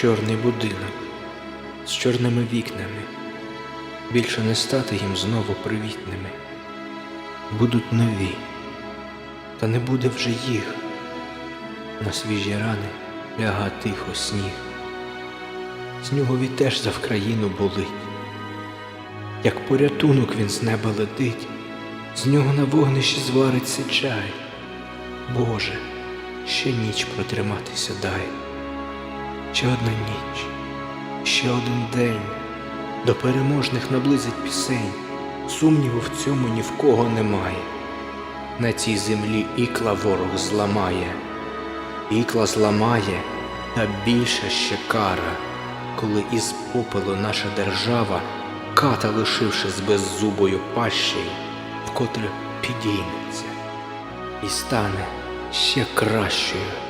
чорний будинок з чорними вікнами. Більше не стати їм знову привітними. Будуть нові, та не буде вже їх. На свіжі рани ляга тихо сніг. Снігові теж за Вкраїну болить. Як порятунок він з неба летить, з нього на вогнищі звариться чай. Боже, ще ніч протриматися дай. Ще одна ніч, ще один день до переможних наблизить пісень. Сумніву в цьому ні в кого немає. На цій землі ікла ворог зламає, ікла зламає, та більша ще кара, коли із попелу наша держава, ката лишивши з беззубою пащею, вкотре підійметься і стане ще кращою.